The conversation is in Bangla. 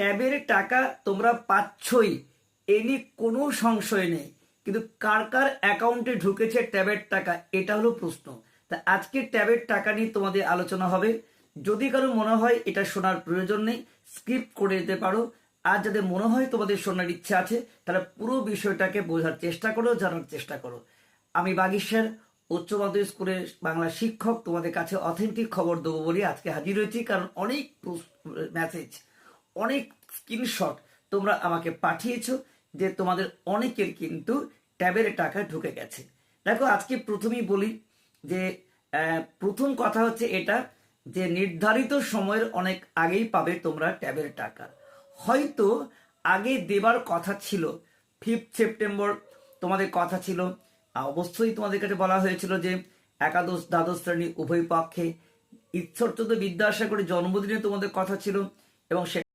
ট্যাবের টাকা তোমরা পাচ্ছই এ নিয়ে কোনো সংশয় নেই। কিন্তু কার কার অ্যাকাউন্টে ঢুকেছে ট্যাবের টাকা, এটা হলো প্রশ্ন। তা আজকে ট্যাবের টাকা নিয়ে তোমাদের আলোচনা হবে। যদি কারও মনে হয় এটা শোনার প্রয়োজন নেই, স্কিপ করে দিতে পারো। আর যাদের মনে হয় তোমাদের শোনার ইচ্ছা আছে, তারা পুরো বিষয়টাকে বোঝার চেষ্টা করো, জানার চেষ্টা করো। আমি বাগিশের উচ্চ মাধ্যমিক স্কুলের বাংলা শিক্ষক। তোমাদের কাছে অথেন্টিক খবর দেবো বলে আজকে হাজির হয়েছি, কারণ অনেক মেসেজ অনেক স্ক্রিনশট তোমরা আমাকে পাঠিয়েছো যে তোমাদের অনেকের কিন্তু ট্যাবের টাকা ঢুকে গেছে। দেখো, আজকে প্রথমেই বলি যে প্রথম কথা হচ্ছে এটা যে, নির্ধারিত সময়ের অনেক আগেই পাবে তোমরা ট্যাবের টাকা। হয়তো আগে দেবার কথা ছিল ফিফথ সেপ্টেম্বর তোমাদের কথা ছিল। অবশ্যই তোমাদের কাছে বলা হয়েছিল যে, একাদশ, দ্বাদশ শ্রেণি উভয় পক্ষে ঈশ্বরচন্দ্র বিদ্যাসাগরের জন্মদিনে তোমাদের কথা ছিল এবং সে